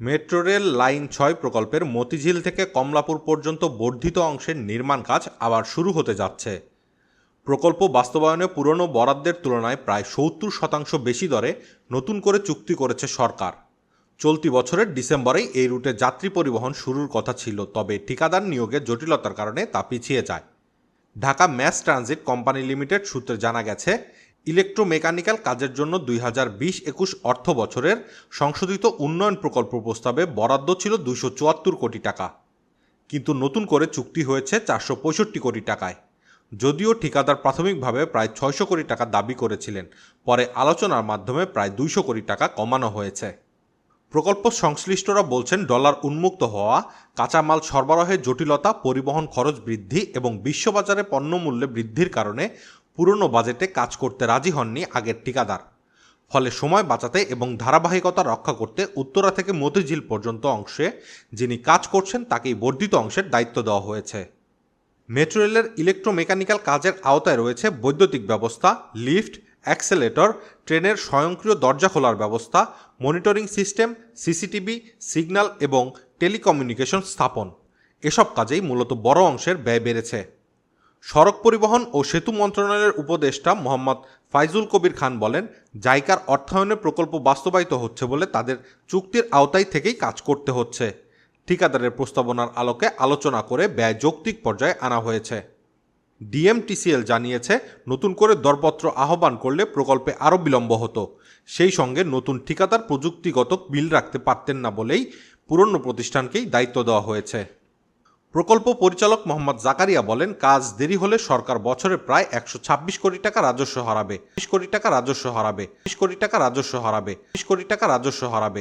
Metro rail line ছয় প্রকল্পের মতিঝিল থেকে কমলাপুর পর্যন্ত বর্ধিত অংশের নির্মাণ কাজ আবার শুরু হতে যাচ্ছে। প্রকল্প বাস্তবায়নে পুরনো বরাদ্দের তুলনায় প্রায় সত্তর শতাংশ বেশি দরে নতুন করে চুক্তি করেছে সরকার। চলতি বছরের ডিসেম্বরেই এই রুটে যাত্রী পরিবহন শুরুর কথা ছিল, তবে ঠিকাদার নিয়োগে জটিলতার কারণে তা পিছিয়ে যায়। Dhaka mass transit company limited সূত্রে জানা গেছে ইলেকট্রোমেকানিক্যাল কাজের জন্য দুই হাজার বিশ একুশ অর্থ বছরের সংশোধিত উন্নয়ন প্রকল্প প্রস্তাবে বরাদ্দ ছিল দুশো চুয়াত্তর কোটি টাকা। কিন্তু নতুন করে চুক্তি হয়েছে চারশো পঁয়ষট্টি কোটি টাকায়। যদিও ঠিকাদার প্রাথমিকভাবে প্রায় ছয়শো কোটি টাকা দাবি করেছিলেন, পরে আলোচনার মাধ্যমে প্রায় দুইশো কোটি টাকা কমানো হয়েছে। প্রকল্প সংশ্লিষ্টরা বলছেন, ডলার উন্মুক্ত হওয়া, কাঁচামাল সরবরাহের জটিলতা, পরিবহন খরচ বৃদ্ধি এবং বিশ্ববাজারে পণ্যমূল্যে বৃদ্ধির কারণে পুরনো বাজেটে কাজ করতে রাজি হননি আগের ঠিকাদার। ফলে সময় বাঁচাতে এবং ধারাবাহিকতা রক্ষা করতে উত্তরা থেকে মতিঝিল পর্যন্ত অংশে যিনি কাজ করছেন তাকেই বর্ধিত অংশের দায়িত্ব দেওয়া হয়েছে। মেট্রো রেলের ইলেকট্রোমেকানিক্যাল কাজের আওতায় রয়েছে বৈদ্যুতিক ব্যবস্থা, লিফট, অ্যাক্সেলেটর, ট্রেনের স্বয়ংক্রিয় দরজা খোলার ব্যবস্থা, মনিটরিং সিস্টেম, সিসিটিভি, সিগন্যাল এবং টেলিকমিউনিকেশন স্থাপন। এসব কাজেই মূলত বড় অংশের ব্যয় বেড়েছে। সড়ক পরিবহন ও সেতু মন্ত্রণালয়ের উপদেষ্টা মোহাম্মদ ফাইজুল কবির খান বলেন, জাইকার অর্থায়নে প্রকল্প বাস্তবায়িত হচ্ছে বলে তাদের চুক্তির আওতায় থেকেই কাজ করতে হচ্ছে। ঠিকাদারের প্রস্তাবনার আলোকে আলোচনা করে ব্যয় যৌক্তিক পর্যায়ে আনা হয়েছে। ডিএমটিসিএল জানিয়েছে, নতুন করে দরপত্র আহ্বান করলে প্রকল্পে আরও বিলম্ব হতো। সেই সঙ্গে নতুন ঠিকাদার প্রযুক্তিগত বিল রাখতে পারতেন না বলেই পুরনো প্রতিষ্ঠানকেই দায়িত্ব দেওয়া হয়েছে। প্রকল্প পরিচালক মোহাম্মদ জাকারিয়া বলেন, কাজ দেরি হলে সরকার বছরে প্রায় একশো ছাব্বিশ কোটি টাকা রাজস্ব হারাবে। বিশ কোটি টাকা রাজস্ব হারাবে। বিশ কোটি টাকা রাজস্ব হারাবে। বিশ কোটি টাকা রাজস্ব হারাবে।